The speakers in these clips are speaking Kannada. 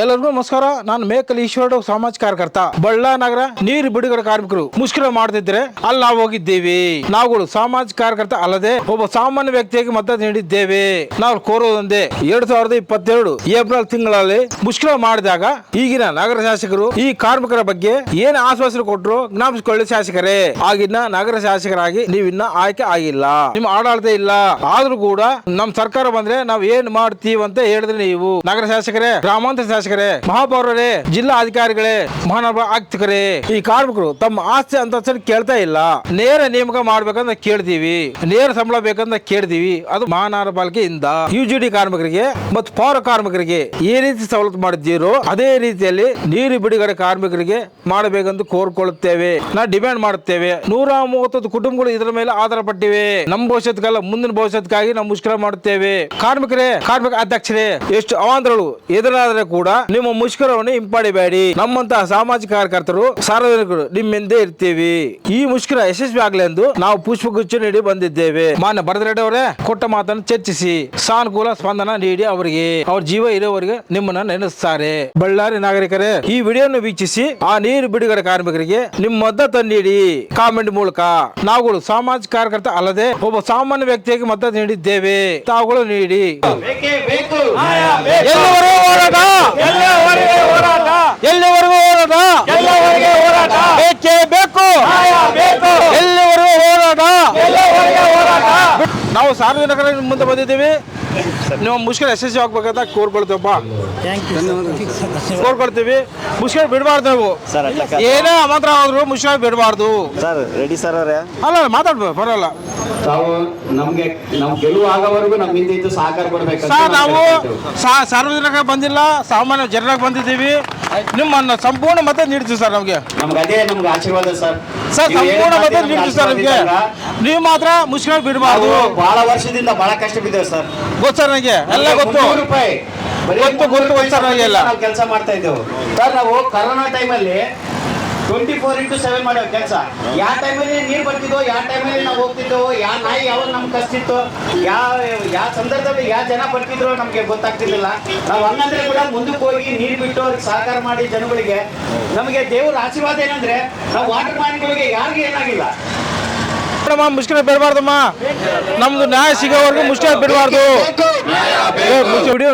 ಎಲ್ಲರಿಗೂ ನಮಸ್ಕಾರ. ನಾನು ಮೇಕಲ್ ಈಶ್ವರ ಸಾಮಾಜಿಕ ಕಾರ್ಯಕರ್ತ. ಬಳ್ಳಾ ನಗರ ನೀರು ಬಿಡುಗಡೆ ಕಾರ್ಮಿಕರು ಮುಷ್ಕರ ಮಾಡದಿದ್ರೆ ಅಲ್ಲಿ ನಾವು ಹೋಗಿದ್ದೇವೆ. ನಾವುಗಳು ಸಾಮಾಜಿಕ ಕಾರ್ಯಕರ್ತ ಅಲ್ಲದೆ ಒಬ್ಬ ಸಾಮಾನ್ಯ ವ್ಯಕ್ತಿಯಾಗಿ ಮತ ನೀಡಿದ್ದೇವೆ. ನಾವು ಕೋರೋದೊಂದೇ ಎರಡ್ ಸಾವಿರದ ಇಪ್ಪತ್ತೆರಡು ಏಪ್ರಿಲ್ ತಿಂಗಳಲ್ಲಿ ಮುಷ್ಕರ ಮಾಡಿದಾಗ ಈಗಿನ ನಗರ ಶಾಸಕರು ಈ ಕಾರ್ಮಿಕರ ಬಗ್ಗೆ ಏನ್ ಆಶ್ವಾಸನೆ ಕೊಟ್ಟರು ಜ್ಞಾಪಿಸಿಕೊಳ್ಳಿ ಶಾಸಕರೇ. ಆಗಿನ ನಗರ ಶಾಸಕರಾಗಿ ನೀವಿನ್ನ ಆಯ್ಕೆ ಆಗಿಲ್ಲ. ನಿಮ್ಮ ಆಡಳಿತ ಇಲ್ಲ. ಆದ್ರೂ ಕೂಡ ನಮ್ ಸರ್ಕಾರ ಬಂದ್ರೆ ನಾವ್ ಏನ್ ಮಾಡ್ತೀವಂತ ಹೇಳಿದ್ರೆ ನೀವು. ನಗರ ಶಾಸಕರೇ, ಗ್ರಾಮಾಂತರ ಶಾಸಕರೇ, ಮಹಾಪೌರರೇ, ಜಿಲ್ಲಾ ಅಧಿಕಾರಿಗಳೇ, ಮಹಾನಗರ ಆಯುಕ್ತರೇ ಈ ಕಾರ್ಮಿಕರು ತಮ್ಮ ಆಸ್ತಿ ಅಂತ ಕೇಳ್ತಾ ಇಲ್ಲ. ನೇರ ನೇಮಕ ಮಾಡ್ಬೇಕಂತ ಕೇಳ್ತೀವಿ. ನೇರ ಸಂಬಳ ಬೇಕಂತ ಕೇಳ್ತೀವಿ. ಅದು ಮಹಾನಗರ ಪಾಲಿಕೆಯಿಂದ. ಯು ಕಾರ್ಮಿಕರಿಗೆ ಮತ್ತು ಪೌರ ಕಾರ್ಮಿಕರಿಗೆ ಈ ರೀತಿ ಸವಲತ್ತು ಮಾಡಿದ್ದೀರೋ, ಅದೇ ರೀತಿಯಲ್ಲಿ ನೀರು ಬಿಡುಗಡೆ ಕಾರ್ಮಿಕರಿಗೆ ಮಾಡಬೇಕೆಂದು ಕೋರ್ಕೊಳ್ಳುತ್ತೇವೆ ನಾ ಡಿಮ್ಯಾಂಡ್ ಮಾಡುತ್ತೇವೆ. ನೂರ ಮೂವತ್ತೊಂದು ಕುಟುಂಬಗಳು ಇದರ ಮೇಲೆ ಆಧಾರ ಪಟ್ಟಿವೆ ನಮ್ಮ ಭವಿಷ್ಯಕ್ಕಲ್ಲ ಮುಂದಿನ ಭವಿಷ್ಯಕ್ಕಾಗಿ ನಾವು ಮುಷ್ಕರ ಮಾಡುತ್ತೇವೆ. ಕಾರ್ಮಿಕರೇ, ಕಾರ್ಮಿಕ ಅಧ್ಯಕ್ಷರೇ, ಎಷ್ಟು ಅವಾಂತರಗಳು ಎದುರಾದರೆ ಕೂಡ ನಿಮ್ಮ ಮುಷ್ಕರವನ್ನು ಹಿಂಪಡಿಬೇಡಿ. ನಮ್ಮಂತಹ ಸಾಮಾಜಿಕ ಕಾರ್ಯಕರ್ತರು, ಸಾರ್ವಜನಿಕರು ನಿಮ್ಮೆಂದೇ ಇರ್ತೀವಿ. ಈ ಮುಷ್ಕರ ಯಶಸ್ವಿ ಆಗಲೆಂದು ನಾವು ಪುಷ್ಪಗುಚ್ಛ ನೀಡಿ ಬಂದಿದ್ದೇವೆ. ಮಾನ್ಯ ಭರತರೆಡ್ಡಿ ಅವರೇ, ಕೊಟ್ಟ ಮಾತನ್ನು ಚರ್ಚಿಸಿ. ಸಾನುಕೂಲ ಸ್ಪಂದನ ನೀಡಿ ಅವರಿಗೆ, ಅವ್ರ ಜೀವ ಇರೋವರೆಗೆ ನಿಮ್ಮನ್ನ ನೆನೆಸ್ತಾರೆ. ಬಳ್ಳಾರಿ ನಾಗರಿಕರೇ, ಈ ವಿಡಿಯೋನ ವೀಕ್ಷಿಸಿ, ಆ ನೀರು ಬಿಡುಗಡೆ ಕಾರ್ಮಿಕರಿಗೆ ನಿಮ್ಮ ಮದ್ದತ ನೀಡಿ. ಕಾಮೆಂಟ್ ಮೂಲಕ ನಾವುಗಳು ಸಾಮಾಜಿಕ ಕಾರ್ಯಕರ್ತ ಅಲ್ಲದೆ ಒಬ್ಬ ಸಾಮಾನ್ಯ ವ್ಯಕ್ತಿಯಾಗಿ ಮದ್ದತ್ತು ನೀಡಿದ್ದೇವೆ. ತಾವುಗಳು ನೀಡಿ. ಬೇಕೇ ಹೋರಾಟ? ಎಲ್ಲಿವರೆಗೂ ಹೋರಾಟ? ಎಲ್ಲಿವರೆಗೂ ಹೋರಾಟ? ಎಲ್ಲವರೆಗೆ ಹೋರಾಟ? ಬೇಕೇ ಬೇಕು? ಬೇಕು ಎಲ್ಲಿವರೆಗೂ ಹೋರಾಟ? ಎಲ್ಲವರೆಗೆ ಹೋರಾಟ? ನಾವು ಸಾರ್ವಜನಿಕರ ಮುಂದೆ ಬಂದಿದ್ದೀವಿ. ನೀವು ಮುಷ್ಕರ ಯಶಸ್ವಿ ಆಗ್ಬೇಕಂತ ಕೋರ್ಕೊಳ್ತೀವಪ್ಪ. ಕೋರ್ಕೊಳ್ತೀವಿ. ಮುಷ್ಕರ ಬಿಡಬಾರ್ದು ನಾವು. ಏನೇ ಅಮಾಂತರ ಆದ್ರೂ ಮುಷ್ಕರ ಬಿಡಬಾರ್ದು. ಸರ್ ರೆಡಿ ಸರ್ ಅವರೇ? ಅಲ್ಲ ಮಾತಾಡ್ಬೋದು ಬರೋಲ್ಲ ತಾವು ನಮ್ಗೆ ನಮ್ ಗೆಲುವು ಆಗೋವರೆಗೂ ನಮ್ಮಿಂದ ಇದ್ದು ಸಹಕಾರ ಕೊಡ್ಬೇಕು ಸರ್ ನಾವು ಸಾರ್ವಜನಿಕ ಬಂದಿಲ್ಲ ಸಾಮಾನ್ಯ ಜನರಾಗಿ ಬಂದಿದ್ದೀವಿ. ನಿಮ್ಮನ್ನ ಸಂಪೂರ್ಣ ಮತ ನೀಡ್ತೀವಿ ಸರ್ ನಮಗೆ. ನಮ್ಗೆ ಅದೇ ನಮ್ಗೆ ಆಶೀರ್ವಾದ ಸರ್. ಸರ್ ಸಂಪೂರ್ಣ ಮತ ನೀಡ್ತೀವಿ ಸರ್ ನಿಮಗೆ. ನೀವು ಮಾತ್ರ ಮುಷ್ಕರ ಬಿಡಬಾರ್ದು. ಬಹಳ ವರ್ಷದಿಂದ ಬಹಳ ಕಷ್ಟ ಬಿದ್ದೇವೆ ಸರ್. ಗೊತ್ತು ಸರ್ ನನಗೆ? ಎಲ್ಲ ಗೊತ್ತು. ರೂಪಾಯಿ. ಗೊತ್ತು, ಗೊತ್ತು, ಗೊತ್ತು ಸರ್ ನನಗೆ ಎಲ್ಲ. ಕೆಲಸ ಮಾಡ್ತಾ ಇದ್ದೇವೆ. ಸರ್ ನಾವು ಕರೋನಾ ಟೈಮಲ್ಲಿ ಟ್ವೆಂಟಿ ಫೋರ್ ಇಂಟು ಸೆವೆನ್ ಮಾಡೋ ಕೆಲಸ. ಯಾವ ಟೈಮಲ್ಲಿ ನೀರು ಬರ್ತಿದ್ವು, ಯಾವ ಟೈಮಲ್ಲಿ ನಾವು ಹೋಗ್ತಿದ್ದೆವು ಯಾವ ನಾಯಿ ಯಾವಾಗ ನಮ್ಗೆ ಕಷ್ಟಿತ್ತು ಯಾವ ಯಾವ ಸಂದರ್ಭದಲ್ಲಿ ಯಾವ ಜನ ಬರ್ತಿದ್ರು ನಮಗೆ ಗೊತ್ತಾಗ್ತಿರ್ಲಿಲ್ಲ. ನಾವು ಹಂಗಂದ್ರೆ ಕೂಡ ಮುಂದಕ್ಕೆ ಹೋಗಿ ನೀರು ಬಿಟ್ಟು ಅವ್ರಿಗೆ ಸಹಕಾರ ಮಾಡಿ ಜನಗಳಿಗೆ, ನಮಗೆ ದೇವರ ಆಶೀರ್ವಾದ ಏನಂದ್ರೆ, ನಾವು ವಾಟರ್ ಮ್ಯಾನ್ಗಳಿಗೆ ಯಾರಿಗೂ ಏನಾಗಿಲ್ಲ. ಮೇಡಮ್ಮ ಮುಷ್ಕರ ಬಿಡಬಾರ್ದಮ್ಮ. ನಮ್ದು ನ್ಯಾಯ ಸಿಗೋವರೆಗೂ ಮುಷ್ಕರ ಬಿಡಬಾರ್ದು.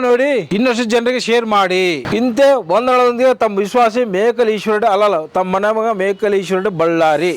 ನೋಡಿ, ಇನ್ನಷ್ಟು ಜನರಿಗೆ ಶೇರ್ ಮಾಡಿ. ಇಂತೆ ಒಂದೊಂದಿಗೆ ತಮ್ಮ ವಿಶ್ವಾಸಿ ಮೇಕಲ್ ಅಲ್ಲ ಅಲ್ಲಲ್ಲ, ತಮ್ಮ ಮನೆ ಮಗ ಮೇಕಲ್ ಈಶ್ವರಡೆ ಬಳ್ಳಾರಿ.